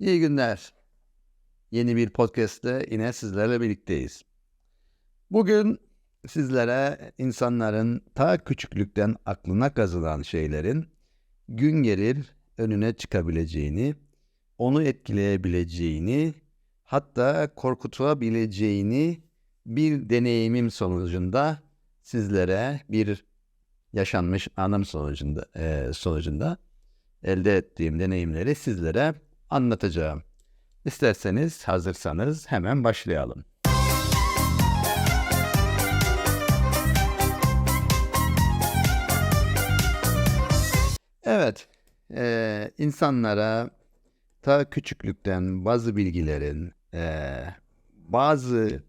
İyi günler. Yeni bir podcast'te yine sizlerle birlikteyiz. Bugün sizlere insanların ta küçüklükten aklına kazılan şeylerin gün gelir önüne çıkabileceğini, onu etkileyebileceğini, hatta korkutabileceğini bir deneyimim sonucunda sizlere bir yaşanmış anım sonucunda e, sonucunda elde ettiğim deneyimleri sizlere anlatacağım. İsterseniz hazırsanız hemen başlayalım. Evet, e, insanlara ta küçüklükten bazı bilgilerin, e, bazı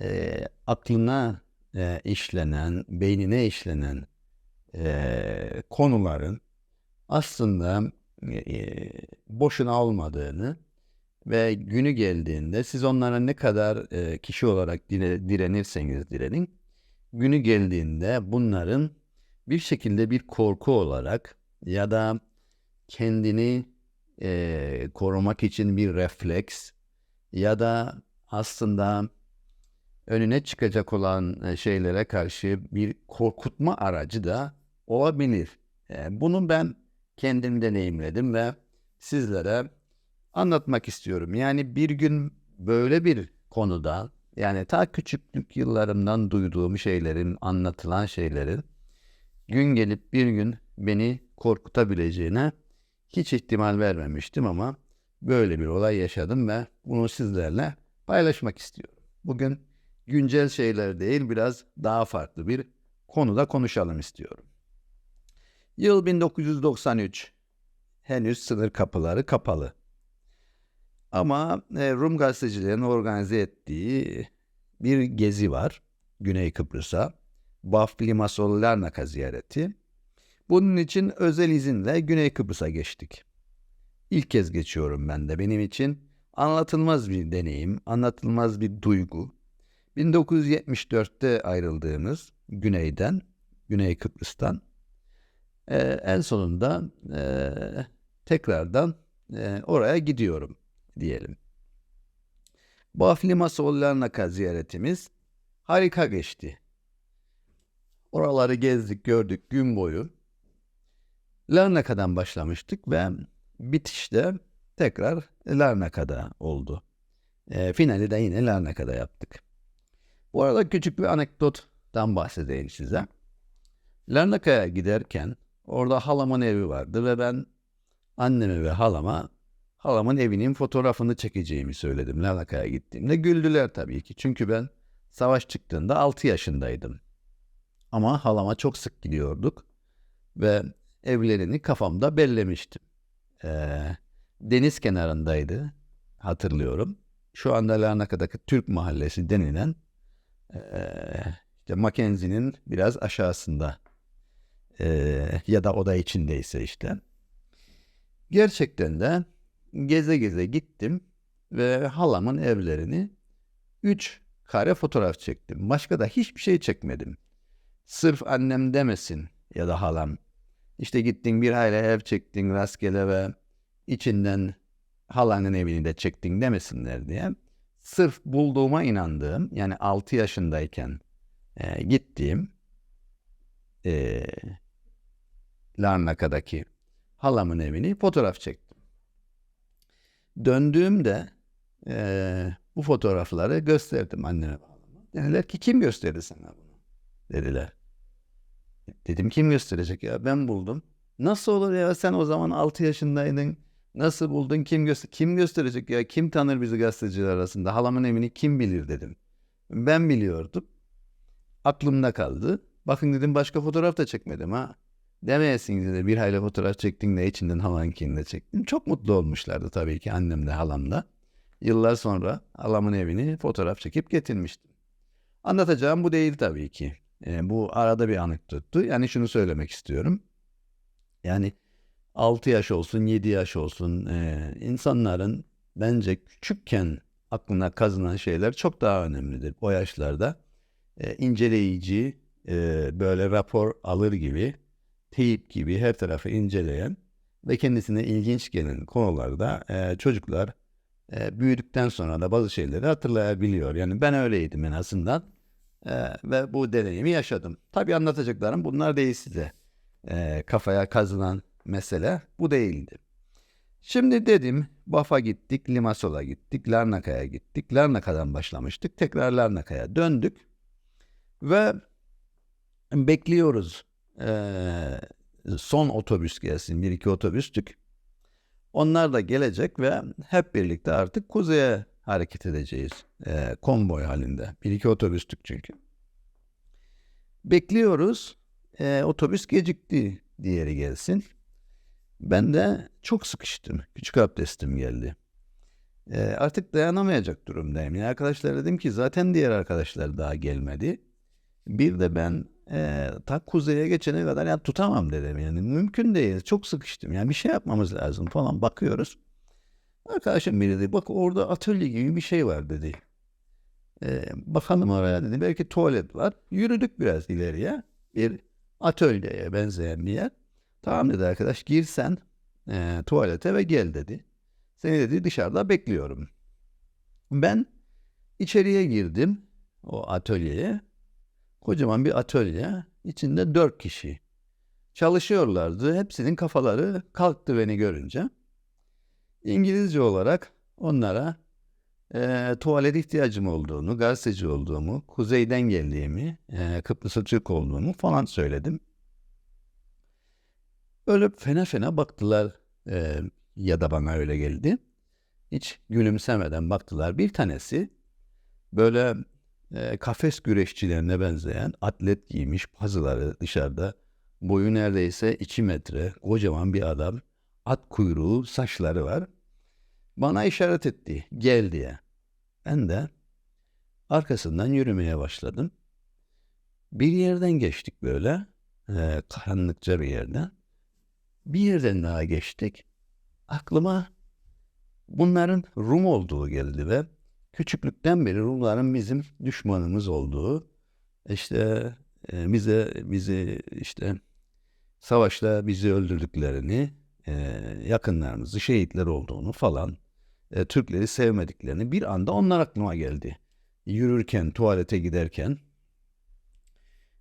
e, aklına e, işlenen, beynine işlenen e, konuların aslında e, boşuna olmadığını ve günü geldiğinde siz onlara ne kadar e, kişi olarak dire, direnirseniz direnin, günü geldiğinde bunların bir şekilde bir korku olarak ya da kendini e, korumak için bir refleks ya da aslında önüne çıkacak olan şeylere karşı bir korkutma aracı da olabilir. E, bunu ben kendim deneyimledim ve sizlere anlatmak istiyorum. Yani bir gün böyle bir konuda yani ta küçüklük yıllarımdan duyduğum şeylerin, anlatılan şeylerin gün gelip bir gün beni korkutabileceğine hiç ihtimal vermemiştim ama böyle bir olay yaşadım ve bunu sizlerle paylaşmak istiyorum. Bugün güncel şeyler değil biraz daha farklı bir konuda konuşalım istiyorum. Yıl 1993. Henüz sınır kapıları kapalı. Ama e, Rum gazetecilerin organize ettiği bir gezi var Güney Kıbrıs'a. Baf Limassol Larnaca ziyareti. Bunun için özel izinle Güney Kıbrıs'a geçtik. İlk kez geçiyorum ben de. Benim için anlatılmaz bir deneyim, anlatılmaz bir duygu. 1974'te ayrıldığımız Güney'den, Güney Kıbrıs'tan e, en sonunda e, tekrardan e, oraya gidiyorum diyelim. Bu Aflima Sollarnaka ziyaretimiz harika geçti. Oraları gezdik, gördük gün boyu. Larnaka'dan başlamıştık ve bitişte tekrar Larnaka'da oldu. E, finali de yine Larnaka'da yaptık. Bu arada küçük bir anekdottan bahsedeyim size. Larnaka'ya giderken orada halamın evi vardı ve ben anneme ve halama halamın evinin fotoğrafını çekeceğimi söyledim Larnaka'ya gittiğimde. Güldüler tabii ki çünkü ben savaş çıktığında 6 yaşındaydım. Ama halama çok sık gidiyorduk ve evlerini kafamda bellemiştim. Ee, deniz kenarındaydı hatırlıyorum. Şu anda Larnaka'daki Türk Mahallesi denilen e, işte Mackenzie'nin biraz aşağısında e, ya da oda içindeyse işte. Gerçekten de geze geze gittim ve halamın evlerini üç kare fotoğraf çektim. Başka da hiçbir şey çekmedim. Sırf annem demesin ya da halam. İşte gittin bir aile ev çektin rastgele ve içinden halanın evini de çektin demesinler diye. Sırf bulduğuma inandığım yani 6 yaşındayken e, gittiğim e, Larnaka'daki halamın evini fotoğraf çektim. Döndüğümde e, bu fotoğrafları gösterdim anneme babama. Dediler ki kim gösterdi sana bunu? Dediler. Dedim kim gösterecek ya ben buldum. Nasıl olur ya sen o zaman 6 yaşındaydın. Nasıl buldun kim göster kim gösterecek ya kim tanır bizi gazeteciler arasında halamın evini kim bilir dedim. Ben biliyordum. Aklımda kaldı. Bakın dedim başka fotoğraf da çekmedim ha. Demeyesin dedi bir hayli fotoğraf çektin de içinden halankini de çektin. Çok mutlu olmuşlardı tabii ki annem de halam da. Yıllar sonra halamın evini fotoğraf çekip getirmiştim. Anlatacağım bu değil tabii ki. E, bu arada bir anekdottu. Yani şunu söylemek istiyorum. Yani 6 yaş olsun, 7 yaş olsun e, insanların bence küçükken aklına kazınan şeyler çok daha önemlidir. O yaşlarda e, inceleyici, e, böyle rapor alır gibi, teyip gibi her tarafı inceleyen ve kendisine ilginç gelen konularda e, çocuklar e, büyüdükten sonra da bazı şeyleri hatırlayabiliyor. Yani ben öyleydim en azından e, ve bu deneyimi yaşadım. Tabii anlatacaklarım bunlar değil size. E, kafaya kazınan mesele bu değildi. Şimdi dedim Baf'a gittik, Limasol'a gittik, Larnaka'ya gittik. Larnaka'dan başlamıştık. Tekrar Larnaka'ya döndük. Ve bekliyoruz. Ee, son otobüs gelsin. Bir iki otobüstük. Onlar da gelecek ve hep birlikte artık kuzeye hareket edeceğiz. Ee, konvoy halinde. Bir iki otobüstük çünkü. Bekliyoruz. Ee, otobüs gecikti. Diğeri gelsin. Ben de çok sıkıştım. Küçük abdestim geldi. Ee, artık dayanamayacak durumdayım. Yani arkadaşlar dedim ki zaten diğer arkadaşlar daha gelmedi. Bir de ben e, ta kuzeye geçene kadar yani tutamam dedim. Yani mümkün değil. Çok sıkıştım. Yani bir şey yapmamız lazım falan. Bakıyoruz. Arkadaşım biri dedi bak orada atölye gibi bir şey var dedi. Ee, bakalım oraya dedi. Belki tuvalet var. Yürüdük biraz ileriye. Bir atölyeye benzeyen bir yer. Tamam dedi arkadaş gir sen e, tuvalete ve gel dedi. Seni dedi dışarıda bekliyorum. Ben içeriye girdim o atölyeye. Kocaman bir atölye. içinde dört kişi. Çalışıyorlardı. Hepsinin kafaları kalktı beni görünce. İngilizce olarak onlara e, tuvalet ihtiyacım olduğunu, gazeteci olduğumu, kuzeyden geldiğimi, e, Kıbrıs'a Türk olduğumu falan söyledim. Böyle fena fena baktılar e, ya da bana öyle geldi. Hiç gülümsemeden baktılar. Bir tanesi böyle e, kafes güreşçilerine benzeyen atlet giymiş pazıları dışarıda. Boyu neredeyse 2 metre kocaman bir adam. At kuyruğu saçları var. Bana işaret etti gel diye. Ben de arkasından yürümeye başladım. Bir yerden geçtik böyle. E, karanlıkça bir yerden. Bir yerden daha geçtik. Aklıma bunların Rum olduğu geldi ve küçüklükten beri Rumların bizim düşmanımız olduğu, işte e, bize bizi işte savaşta bizi öldürdüklerini, e, yakınlarımızı şehitler olduğunu falan, e, Türkleri sevmediklerini bir anda onlar aklıma geldi. Yürürken, tuvalete giderken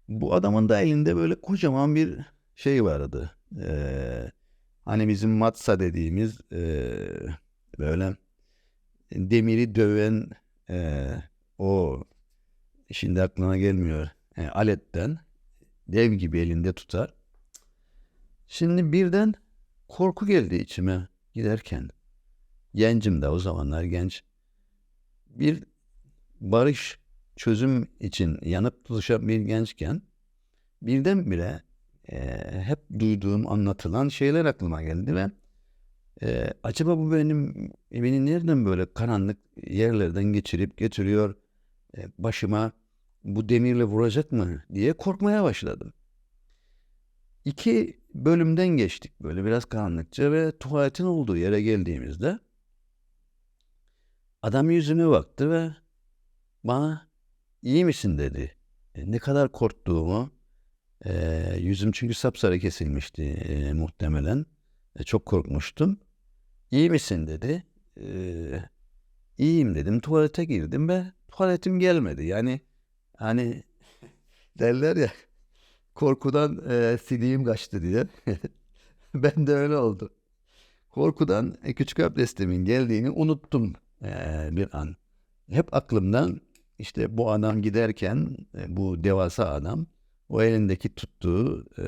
bu adamın da elinde böyle kocaman bir şey vardı. Ee, hani bizim matsa dediğimiz e, böyle demiri döven e, o şimdi aklına gelmiyor e, aletten dev gibi elinde tutar. Şimdi birden korku geldi içime giderken. Gencim de o zamanlar genç. Bir barış çözüm için yanıp tutuşan bir gençken birdenbire e, hep duyduğum, anlatılan şeyler aklıma geldi ve e, acaba bu benim beni nereden böyle karanlık yerlerden geçirip getiriyor e, başıma bu demirle vuracak mı diye korkmaya başladım. İki bölümden geçtik böyle biraz karanlıkça ve tuvaletin olduğu yere geldiğimizde adam yüzüme baktı ve bana iyi misin dedi. E, ne kadar korktuğumu, e, yüzüm çünkü sapsarı kesilmişti e, muhtemelen. E, çok korkmuştum. İyi misin dedi. E, iyiyim dedim. Tuvalete girdim ve tuvaletim gelmedi. Yani hani derler ya korkudan e, siliğim kaçtı diye. ben de öyle oldu. Korkudan e, küçük abdestimin geldiğini unuttum e, bir an. Hep aklımdan işte bu adam giderken e, bu devasa adam o elindeki tuttuğu e,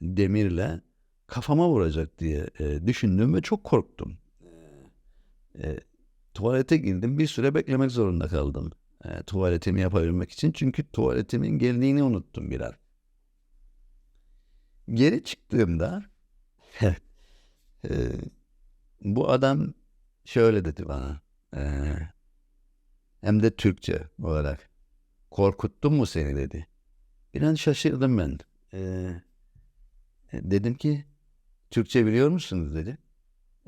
demirle kafama vuracak diye e, düşündüm ve çok korktum. E, tuvalete girdim bir süre beklemek zorunda kaldım. E, tuvaletimi yapabilmek için çünkü tuvaletimin geldiğini unuttum biraz. Geri çıktığımda e, bu adam şöyle dedi bana. E, hem de Türkçe olarak. Korkuttum mu seni dedi. Bir an şaşırdım ben. Ee, dedim ki Türkçe biliyor musunuz dedi.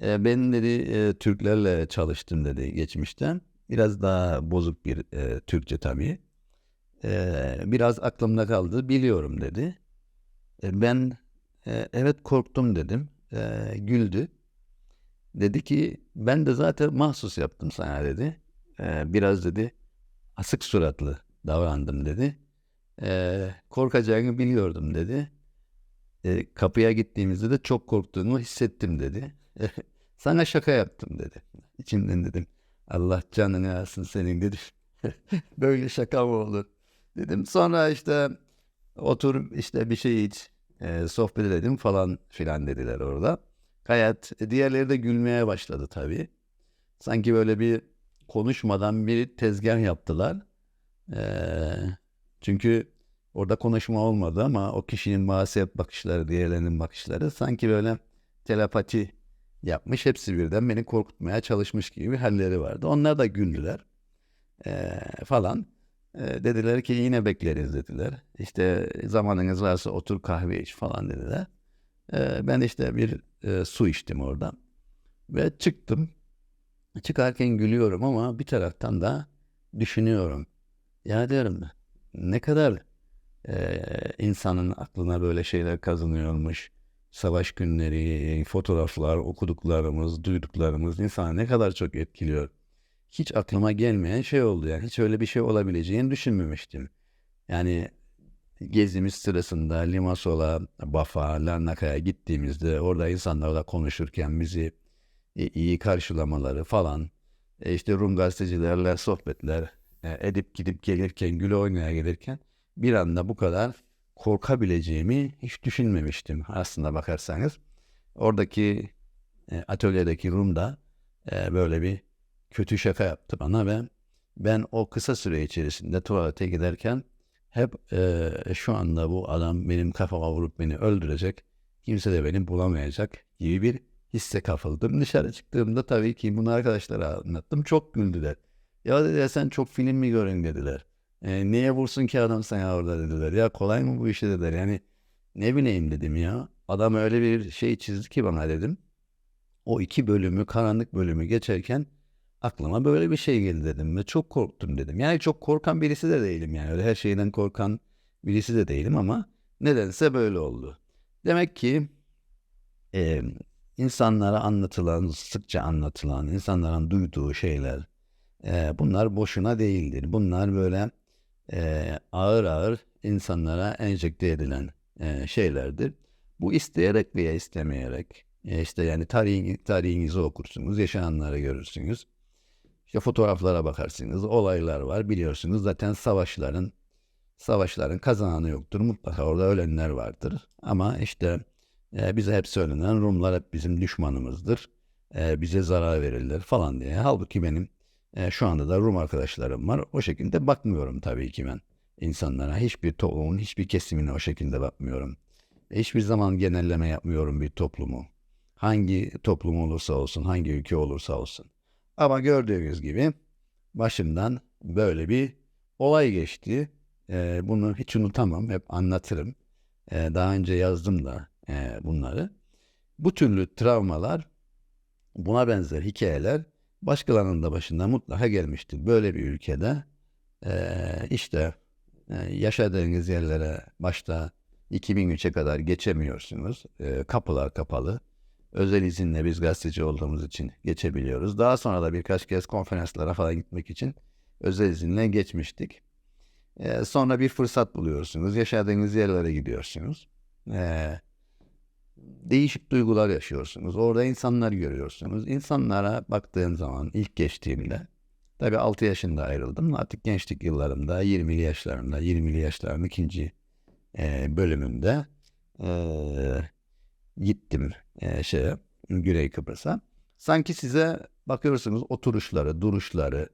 Ee, ben dedi e, Türklerle çalıştım dedi geçmişten. Biraz daha bozuk bir e, Türkçe tabii. Ee, biraz aklımda kaldı biliyorum dedi. Ee, ben e, evet korktum dedim. e, güldü. Dedi ki ben de zaten mahsus yaptım sana dedi. E, biraz dedi asık suratlı davrandım dedi. E, korkacağını biliyordum dedi. E, kapıya gittiğimizde de çok korktuğumu hissettim dedi. Sana şaka yaptım dedi. İçimden dedim Allah canını alsın senin dedim. Böyle şaka mı olur dedim. Sonra işte otur işte bir şey iç e, sohbet edelim falan filan dediler orada. Gayet e, diğerleri de gülmeye başladı tabii. Sanki böyle bir konuşmadan bir tezgah yaptılar. E, çünkü orada konuşma olmadı ama o kişinin muhasebet bakışları, diğerlerinin bakışları sanki böyle telepati yapmış. Hepsi birden beni korkutmaya çalışmış gibi halleri vardı. Onlar da güldüler e, falan. E, dediler ki yine bekleriz dediler. İşte zamanınız varsa otur kahve iç falan dediler. E, ben işte bir e, su içtim orada. Ve çıktım. Çıkarken gülüyorum ama bir taraftan da düşünüyorum. Ya diyorum ne kadar e, insanın aklına böyle şeyler kazanıyormuş. Savaş günleri, fotoğraflar, okuduklarımız, duyduklarımız insanı ne kadar çok etkiliyor. Hiç aklıma gelmeyen şey oldu yani. Hiç öyle bir şey olabileceğini düşünmemiştim. Yani gezimiz sırasında Limasol'a, Bafa, Larnaka'ya gittiğimizde orada insanlarla konuşurken bizi e, iyi karşılamaları falan, e, işte Rum gazetecilerle sohbetler e, edip gidip gelirken, güle oynaya gelirken bir anda bu kadar korkabileceğimi hiç düşünmemiştim aslında bakarsanız. Oradaki atölyedeki Rum'da böyle bir kötü şaka yaptı bana ve ben o kısa süre içerisinde tuvalete giderken hep e, şu anda bu adam benim kafama vurup beni öldürecek, kimse de beni bulamayacak gibi bir hisse kapıldım. Dışarı çıktığımda tabii ki bunu arkadaşlara anlattım. Çok güldüler. Ya dediler sen çok film mi görün dediler. E, niye vursun ki adam sana orada dediler. Ya kolay mı bu işi dediler. Yani ne bileyim dedim ya. Adam öyle bir şey çizdi ki bana dedim. O iki bölümü, karanlık bölümü geçerken aklıma böyle bir şey geldi dedim ve çok korktum dedim. Yani çok korkan birisi de değilim yani öyle her şeyden korkan birisi de değilim ama nedense böyle oldu. Demek ki e, insanlara anlatılan, sıkça anlatılan, insanların duyduğu şeyler e, bunlar boşuna değildir. Bunlar böyle e, ağır ağır insanlara enjekte edilen e, şeylerdir. Bu isteyerek veya istemeyerek e, işte yani tarihin, tarihinizi okursunuz, yaşananları görürsünüz. İşte fotoğraflara bakarsınız, olaylar var biliyorsunuz zaten savaşların savaşların kazananı yoktur. Mutlaka orada ölenler vardır. Ama işte e, bize hep söylenen Rumlar hep bizim düşmanımızdır. E, bize zarar verirler falan diye. Halbuki benim e, şu anda da Rum arkadaşlarım var. O şekilde bakmıyorum tabii ki ben insanlara. Hiçbir toplumun hiçbir kesimine o şekilde bakmıyorum. Hiçbir zaman genelleme yapmıyorum bir toplumu. Hangi toplum olursa olsun, hangi ülke olursa olsun. Ama gördüğünüz gibi başımdan böyle bir olay geçti. Ee, bunu hiç unutamam, hep anlatırım. Ee, daha önce yazdım da e, bunları. Bu türlü travmalar, buna benzer hikayeler başkalarının da başına mutlaka gelmiştir. Böyle bir ülkede e, işte e, yaşadığınız yerlere başta 2003'e kadar geçemiyorsunuz. E, kapılar kapalı özel izinle biz gazeteci olduğumuz için geçebiliyoruz. Daha sonra da birkaç kez konferanslara falan gitmek için özel izinle geçmiştik. Ee, sonra bir fırsat buluyorsunuz. Yaşadığınız yerlere gidiyorsunuz. Ee, değişik duygular yaşıyorsunuz. Orada insanlar görüyorsunuz. İnsanlara baktığım zaman ilk geçtiğimde tabii 6 yaşında ayrıldım. Artık gençlik yıllarımda 20'li yaşlarımda 20'li yaşlarımın ikinci e, bölümünde e, gittim e, şeye, Güney Kıbrıs'a. Sanki size bakıyorsunuz oturuşları, duruşları,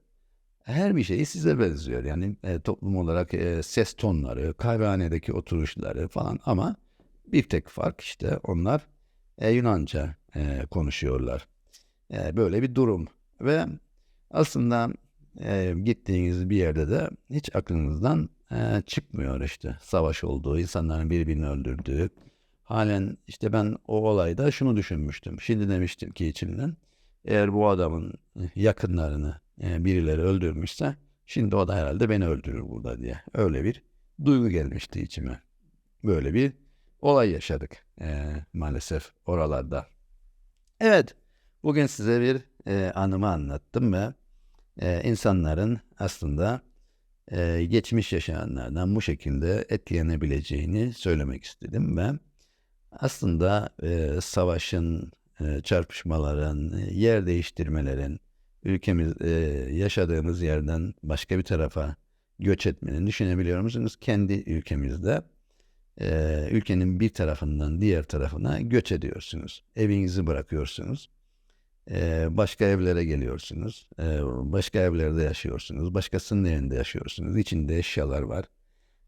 her bir şeyi size benziyor. Yani e, toplum olarak e, ses tonları, kahvehanedeki oturuşları falan ama bir tek fark işte onlar e, Yunanca e, konuşuyorlar. E, böyle bir durum ve aslında e, gittiğiniz bir yerde de hiç aklınızdan e, çıkmıyor işte savaş olduğu, insanların birbirini öldürdüğü, Halen işte ben o olayda şunu düşünmüştüm. Şimdi demiştim ki içimden eğer bu adamın yakınlarını e, birileri öldürmüşse şimdi o da herhalde beni öldürür burada diye. Öyle bir duygu gelmişti içime. Böyle bir olay yaşadık e, maalesef oralarda. Evet, bugün size bir e, anımı anlattım ve e, insanların aslında e, geçmiş yaşayanlardan bu şekilde etkilenebileceğini söylemek istedim ve aslında e, savaşın, e, çarpışmaların, yer değiştirmelerin, ülkemiz e, yaşadığımız yerden başka bir tarafa göç etmenin düşünebiliyor musunuz? Kendi ülkemizde e, ülkenin bir tarafından diğer tarafına göç ediyorsunuz. Evinizi bırakıyorsunuz. E, başka evlere geliyorsunuz. E, başka evlerde yaşıyorsunuz. Başkasının evinde yaşıyorsunuz. İçinde eşyalar var.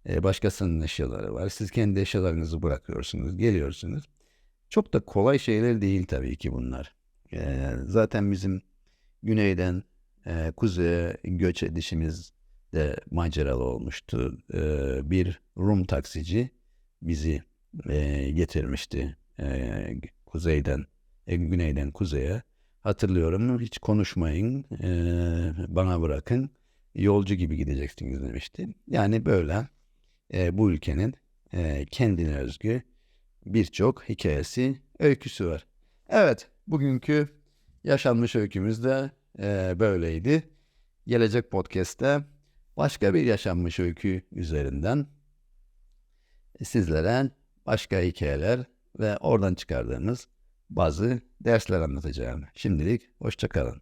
E, başkasının eşyaları var. Siz kendi eşyalarınızı bırakıyorsunuz. Geliyorsunuz. Çok da kolay şeyler değil tabii ki bunlar. E, zaten bizim güneyden e, kuzeye göç edişimiz de maceralı olmuştu. E, bir Rum taksici bizi e, getirmişti e, kuzeyden, e, güneyden kuzeye. Hatırlıyorum hiç konuşmayın, e, bana bırakın, yolcu gibi gideceksiniz demişti. Yani böyle e, bu ülkenin e, kendine özgü birçok hikayesi, öyküsü var. Evet, bugünkü yaşanmış öykümüz de e, böyleydi. Gelecek podcast'te başka bir yaşanmış öykü üzerinden sizlere başka hikayeler ve oradan çıkardığımız bazı dersler anlatacağım. Şimdilik hoşçakalın.